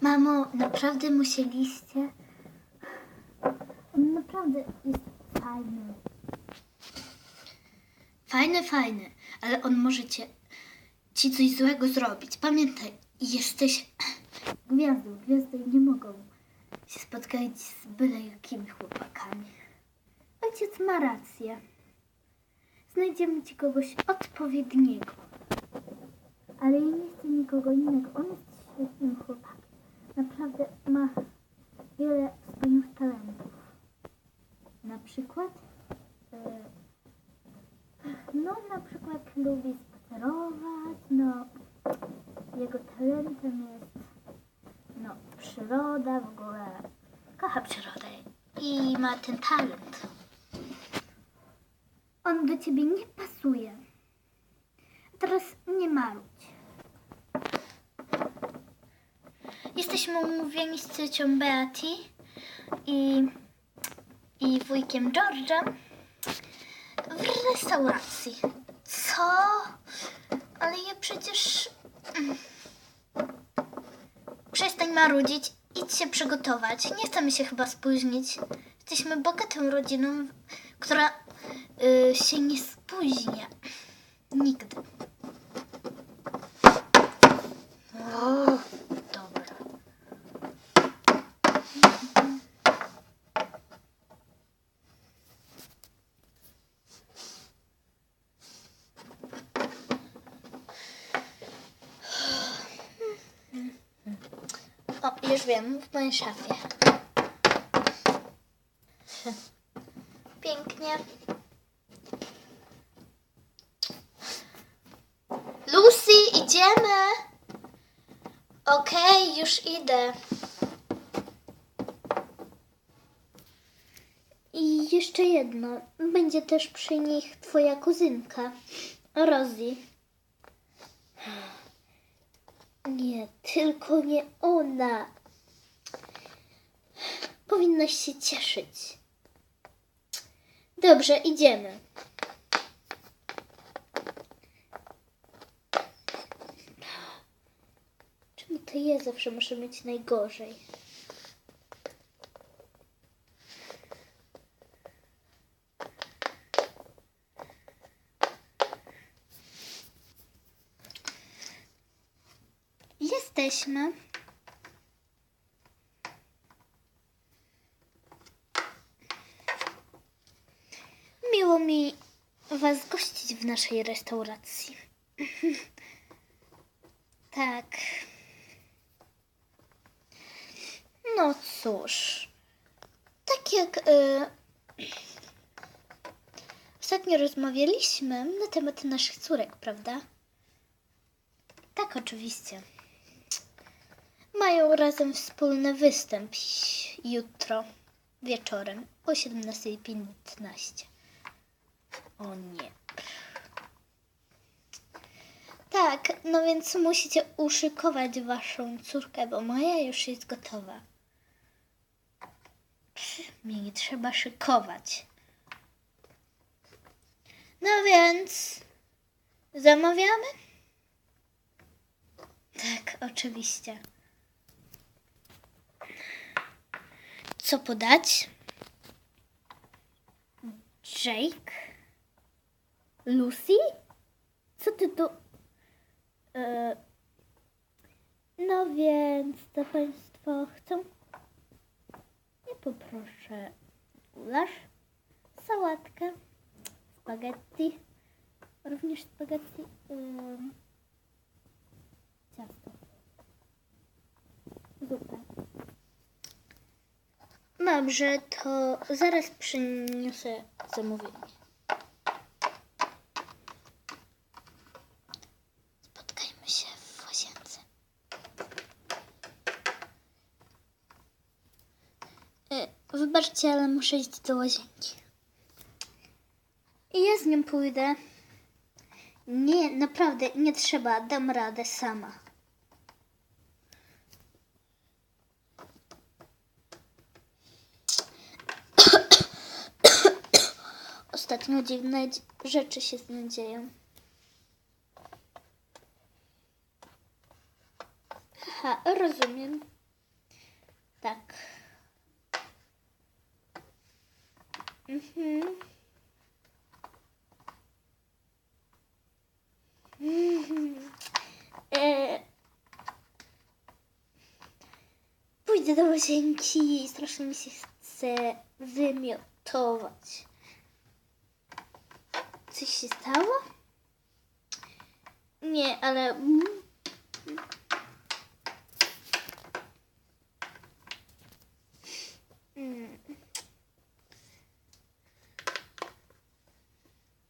Mamo, naprawdę musieliście? On naprawdę jest fajny. Fajny, fajny, ale on może cię, ci coś złego zrobić. Pamiętaj, jesteś gwiazdą. Gwiazdy nie mogą się spotkać z byle jakimi chłopakami. Ojciec ma rację. Znajdziemy ci kogoś odpowiedniego. Ale ja nie chcę nikogo innego. On jest świetnym chłopakiem. Naprawdę ma wiele wspaniałych talentów. Na przykład, e, no na przykład lubi spacerować, no jego talentem jest no przyroda, w ogóle kocha przyrodę i ma ten talent. On do ciebie nie pasuje. A teraz nie marudź. Jesteśmy umówieni z ciocią Beatty i, i wujkiem George'em w restauracji. Co? Ale ja przecież... mm. Przestań marudzić. Idź się przygotować. Nie chcemy się chyba spóźnić. Jesteśmy bogatą rodziną, która y, się nie spóźnia. Nigdy. O, dobra. O, już wiem, w mojej szafie. Pięknie. Lucy, idziemy. Okej, już idę. I jeszcze jedno. Będzie też przy nich twoja kuzynka, Rosie. Nie, tylko nie ona. Powinnaś się cieszyć. Dobrze, idziemy. Czemu to ja zawsze muszę mieć najgorzej? Miło mi Was gościć w naszej restauracji. tak. No cóż. Tak jak y, ostatnio rozmawialiśmy na temat naszych córek, prawda? Tak, oczywiście. Mają razem wspólny występ jutro wieczorem o 17.15. O nie. Tak, no więc musicie uszykować waszą córkę, bo moja już jest gotowa. Mnie nie trzeba szykować. No więc zamawiamy? Tak, oczywiście. Co podać? Jake? Lucy? Co ty tu... E, no więc, to Państwo chcą? Ja poproszę gulasz, sałatkę, spaghetti, również spaghetti, ciasto, Dobrze, to zaraz przyniosę zamówienie. Spotkajmy się w łazience. E, Wybaczcie, ale muszę iść do łazienki. I ja z nią pójdę. Nie, naprawdę, nie trzeba, dam radę sama. Ostatnio dziwne dzi- rzeczy się z nim dzieją. Aha, rozumiem. Tak. Mhm. Mhm. E... Pójdę do łazienki i strasznie mi się chce wymiotować. Coś się stało? Nie, ale... mm.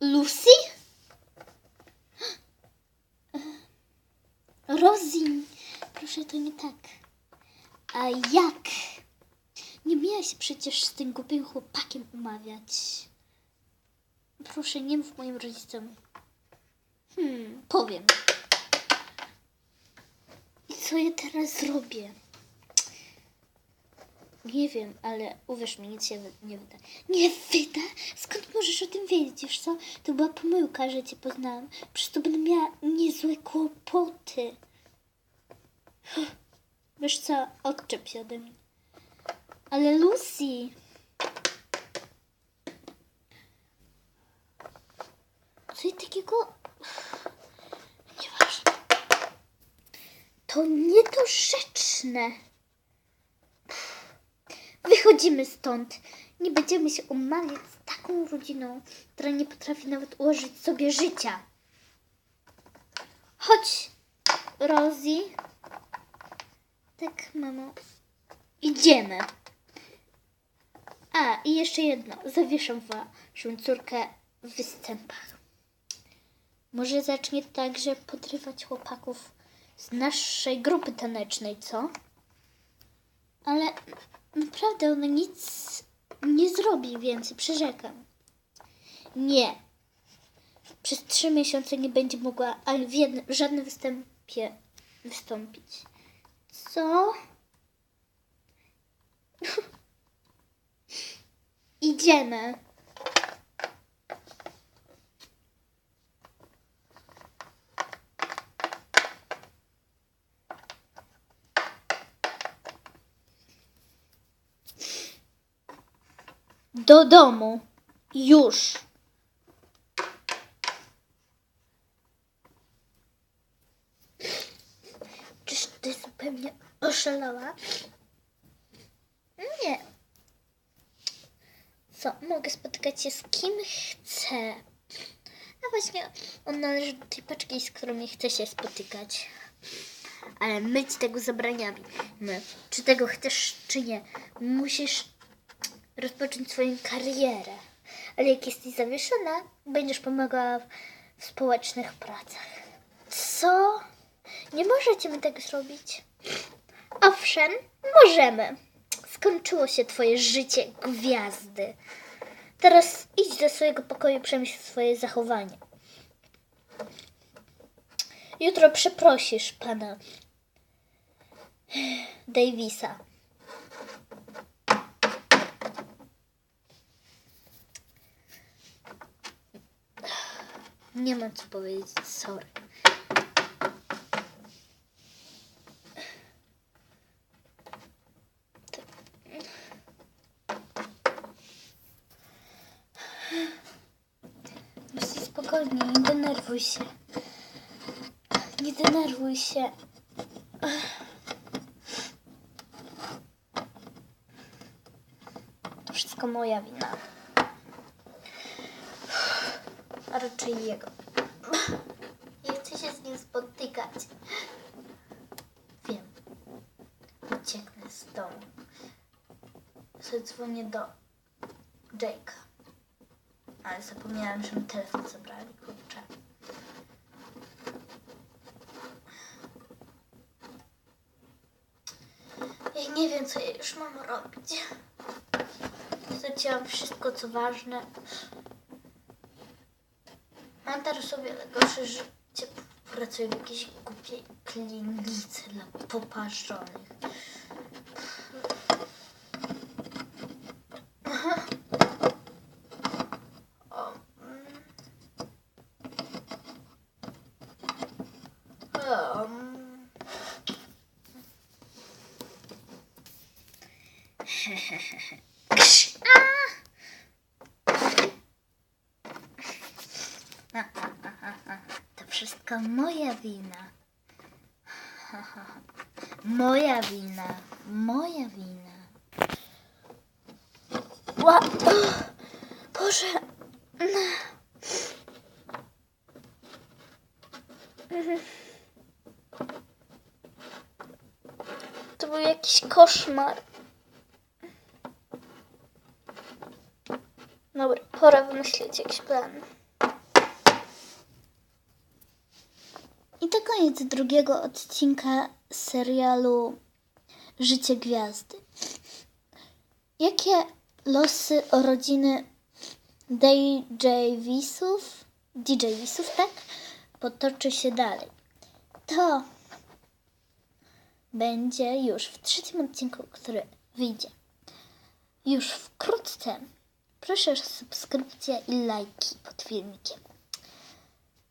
Lucy? Rosie, proszę, to nie tak. A jak? Nie miałaś się przecież z tym głupim chłopakiem umawiać. Proszę, nie mów moim rodzicom. Hmm, powiem. I co ja teraz zrobię? Nie wiem, ale uwierz mi, nic się nie wyda. Nie wyda? Skąd możesz o tym wiedzieć, wiesz co? To była pomyłka, że cię poznałam. Przecież to będę miała niezłe kłopoty. Wiesz co, odczep się ode mnie. Ale Lucy... Co takiego... Nieważne. To niedorzeczne. Wychodzimy stąd. Nie będziemy się umawiać z taką rodziną, która nie potrafi nawet ułożyć sobie życia. Chodź, Rosie. Tak, mamo. Idziemy. A, i jeszcze jedno. Zawieszam waszą córkę w występach. Może zacznie także podrywać chłopaków z naszej grupy tanecznej, co? Ale naprawdę ona nic nie zrobi więcej, przyrzekam. Nie. Przez trzy miesiące nie będzie mogła ani w, jednym, żadnym występie wystąpić. Co? Idziemy. Do domu. Już. Czyż ty zupełnie oszalała? Nie. Co? Mogę spotykać się z kim chcę. A właśnie on należy do tej paczki, z którą nie chcę się spotykać. Ale my ci tego zabraniamy. My. Czy tego chcesz, czy nie. Musisz rozpocząć swoją karierę. Ale jak jesteś zawieszona, będziesz pomagała w, społecznych pracach. Co? Nie możecie mi tego zrobić. Owszem, możemy. Skończyło się twoje życie gwiazdy. Teraz idź do swojego pokoju i przemyśl swoje zachowanie. Jutro przeprosisz pana Davisa. Nie mam co powiedzieć, sorry. Lucy, spokojnie, nie denerwuj się. Nie denerwuj się. To wszystko moja wina. A raczej jego. Nie chcę się z nim spotykać. Wiem. Ucieknę z domu. Zadzwonię do Jake'a. Ale zapomniałam, że mi telefon zabrali, kurczę. Ja nie wiem, co ja już mam robić. Straciłam wszystko, co ważne. Mam teraz wiele gorsze życie. Pracuję w jakiejś głupiej klinice dla poparzonych. O, mm. Um. Krz. A! Moja wina. Moja wina, moja wina. Ła... Boże. To był jakiś koszmar. Dobra, pora wymyślić jakiś plan. I to koniec drugiego odcinka serialu Życie Gwiazdy. Jakie losy rodziny DJ'Wisów, DJ'Wisów, tak, potoczy się dalej? To będzie już w trzecim odcinku, który wyjdzie już wkrótce. Proszę o subskrypcję i lajki pod filmikiem.